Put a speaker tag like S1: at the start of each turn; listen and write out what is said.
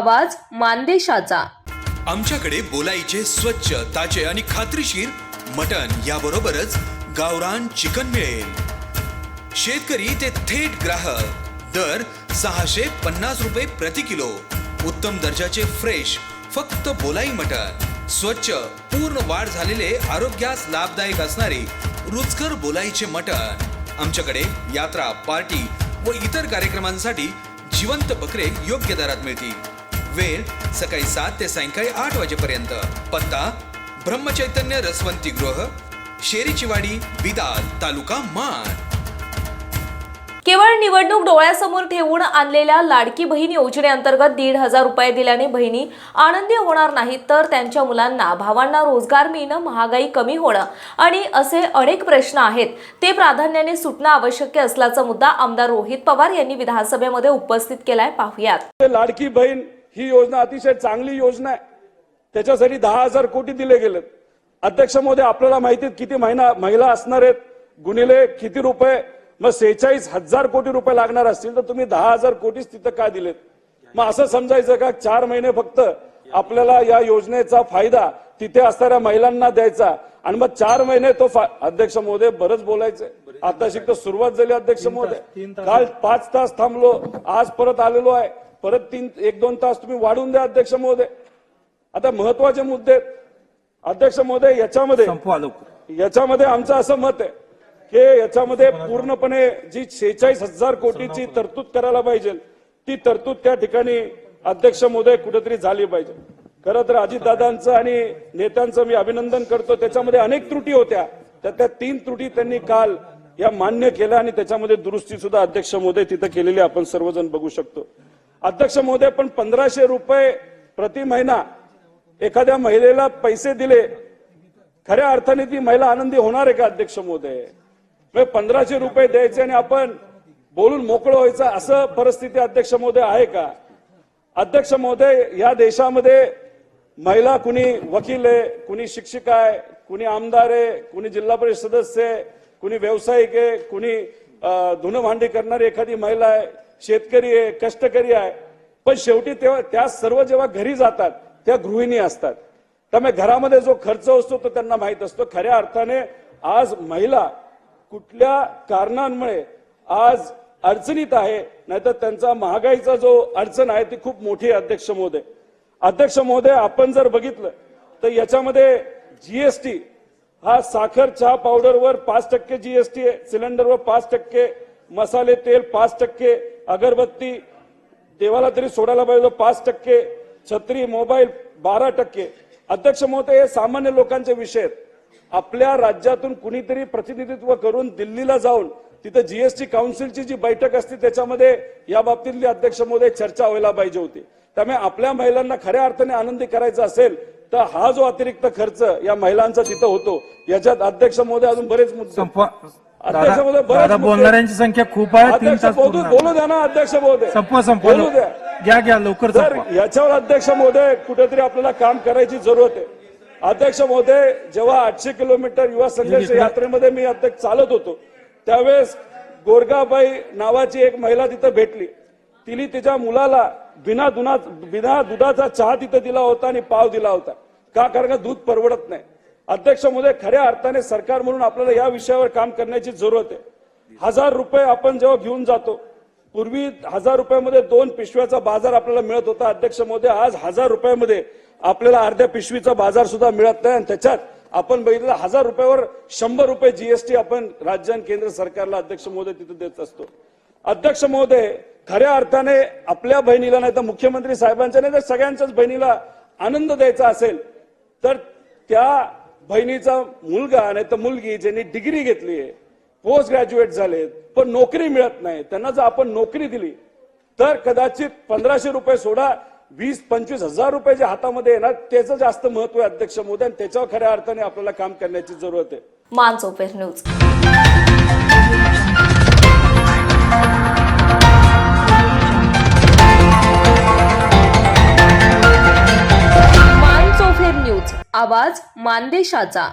S1: आवाज मानदेशाचा.
S2: आमच्याकडे बोलायचे स्वच्छ ताजे आणि खात्रीशीर मटन याबरोबरच गावरान चिकन मिळेल. शेतकरी ते थेट ग्राहक. दर सहाशे पन्नास रुपये प्रति किलो. उत्तम दर्जाचे फ्रेश फक्त बोलाई मटन स्वच्छ पूर्ण वाढ झालेले आरोग्यास लाभदायक असणारे रुचकर बोलाईचे मटन आमच्याकडे यात्रा पार्टी व इतर कार्यक्रमांसाठी जिवंत बकरे योग्य दरात मिळतील. वेळ सकाळी सात ते सायंकाळी आठ वाजेपर्यंत. पत्ता ब्रह्मचैतन्य रसवंती गृह शेरीची वाडी बिदाल तालुका मान
S1: केवळ निवडणूक डोळ्यासमोर ठेवून आणलेल्या लाडकी बहीण योजनेअंतर्गत दीड हजार रुपये दिल्याने बहिणी आनंदी होणार नाहीत तर त्यांच्या मुलांना भावांना रोजगार मिळणं महागाई कमी होणं आणि असे अनेक प्रश्न आहेत. ते प्राधान्याने सुटणं आवश्यक असल्याचा मुद्दा आमदार रोहित पवार यांनी विधानसभेमध्ये उपस्थित केलाय. पाहुयात.
S3: लाडकी बहीण ही योजना अतिशय चांगली योजना आहे. त्याच्यासाठी दहा हजार कोटी दिले गेलेत. अध्यक्ष महोदय आपल्याला माहिती किती महिना महिला असणार आहेत गुणिले किती रुपये मग सेहेचाळीस हजार कोटी रुपये लागणार असतील तर तुम्ही दहा हजार कोटीच तिथं काय दिलेत? मग असं समजायचं का? चार महिने फक्त आपल्याला या योजनेचा फायदा तिथे असणाऱ्या महिलांना द्यायचा. आणि मग चार महिने तो अध्यक्ष महोदय बरंच बोलायचंय. आता शिकत सुरुवात झाली अध्यक्ष महोदय. काल पाच तास थांबलो आज परत आलेलो आहे. परत तीन एक दोन तास तुम्ही वाढवून द्या अध्यक्ष महोदय. आता महत्त्वाचे मुद्दे. अध्यक्ष महोदय याच्यामध्ये याच्यामध्ये आमचं असं मत आहे की याच्यामध्ये पूर्णपणे जी शेहेचाळीस हजार कोटीची तरतूद करायला पाहिजे ती तरतूद त्या ठिकाणी अध्यक्ष महोदय कुठेतरी झाली पाहिजे. खरं तर अजितदादांचं आणि नेत्यांचं मी अभिनंदन करतो. त्याच्यामध्ये अनेक त्रुटी होत्या. तर त्या तीन त्रुटी त्यांनी काल या मान्य केल्या आणि त्याच्यामध्ये दुरुस्ती सुद्धा अध्यक्ष महोदय तिथं केलेली आपण सर्वजण बघू शकतो. अध्यक्ष महोदय पण पंधराशे रुपये प्रति महिना एखाद्या महिलेला पैसे दिले खऱ्या अर्थाने ती महिला आनंदी होणार आहे का अध्यक्ष महोदय? म्हणजे पंधराशे रुपये द्यायचे आणि आपण बोलून मोकळं व्हायचं असं परिस्थिती अध्यक्ष महोदय आहे का? अध्यक्ष महोदय या देशामध्ये महिला कुणी वकील आहे कुणी शिक्षिका आहे कुणी आमदार आहे कुणी जिल्हा परिषद सदस्य आहे कुणी व्यावसायिक आहे कुणी अं, धुणं भांडी करणारी एखादी महिला आहे शेतकरी आहे कष्टकरी आहे. पण शेवटी तेव्हा त्या सर्व जेव्हा घरी जातात त्या गृहिणी असतात. त्यामुळे घरामध्ये जो खर्च असतो तो त्यांना माहीत असतो. खऱ्या अर्थाने आज महिला कुठल्या कारणांमुळे आज अडचणीत आहे नाहीतर त्यांचा महागाईचा जो अडचण आहे ती खूप मोठी आहे अध्यक्ष महोदय. अध्यक्ष महोदय आपण जर बघितलं तर याच्यामध्ये जीएसटी हा साखर चहा पावडरवर पाच टक्के जीएसटी आहे सिलेंडरवर पाच टक्के मसाले तेल पाच टक्के अगरबत्ती देवाला तरी सोडायला पाहिजे पाच टक्के छत्री मोबाईल बारा टक्के. अध्यक्ष महोदय हे सामान्य लोकांचे विषय आहेत. आपल्या राज्यातून कुणीतरी प्रतिनिधित्व करून दिल्लीला जाऊन तिथं जीएसटी काउन्सिलची जी बैठक असते त्याच्यामध्ये या बाबतीतली अध्यक्ष महोदय चर्चा व्हायला पाहिजे होती. त्यामुळे आपल्या महिलांना खऱ्या अर्थाने आनंदी करायचा असेल तर हा जो अतिरिक्त खर्च या महिलांचा तिथं होतो याच्यात अध्यक्ष महोदय अजून बरेच मुद्दे
S4: दादा बोलणाऱ्यांची संख्या खूप आहे तीन तास
S3: बोलू द्या ना अध्यक्ष महोदय.
S4: संपवा संपवा.
S3: बोलू द्या.
S4: घ्या घ्या लवकर संपवा.
S3: याच्यावर अध्यक्ष महोदय कुठेतरी आपल्याला काम करायची जरूरत आहे. अध्यक्ष महोदय जेव्हा आठशे किलोमीटर युवा संघर्ष यात्रेमध्ये मी अध्यक्ष चालत होतो त्यावेळेस गोरगाबाई नावाची एक महिला तिथं भेटली. तिने तिच्या मुलाला बिना दुना बिना दुधाचा चहा तिथं दिला होता आणि पाव दिला होता. का? कारण का दूध परवडत नाही. अध्यक्ष महोदय खऱ्या अर्थाने सरकार म्हणून आपल्याला या विषयावर काम करण्याची जरूरत आहे. हजार रुपये आपण जेव्हा घेऊन जातो पूर्वी हजार रुपयामध्ये दोन पिशव्याचा बाजार आपल्याला मिळत होता. अध्यक्ष महोदय आज हजार रुपयामध्ये आपल्याला अर्ध्या पिशवीचा बाजार सुद्धा मिळत नाही. आणि त्याच्यात आपण बघितलं हजार रुपयावर शंभर रुपये जीएसटी आपण राज्य आणि केंद्र सरकारला अध्यक्ष महोदय तिथे देत असतो. अध्यक्ष महोदय खऱ्या अर्थाने आपल्या बहिणीला नाही तर मुख्यमंत्री साहेबांच्या नाही तर सगळ्यांच्याच बहिणीला आनंद द्यायचा असेल तर त्या बहिणीचा मुलगा नाही तर मुलगी ज्यांनी डिग्री घेतली आहे पोस्ट ग्रॅज्युएट झालेत पण नोकरी मिळत नाही. त्यांना जर आपण नोकरी दिली तर कदाचित पंधराशे रुपये सोडा वीस पंचवीस हजार रुपये जे हातामध्ये येणार त्याचं जास्त महत्त्व आहे अध्यक्ष मोदी आणि त्याच्यावर खऱ्या अर्थाने आपल्याला काम करण्याची जरूरत आहे.
S1: न्यूज. आवाज मानदेशाचा.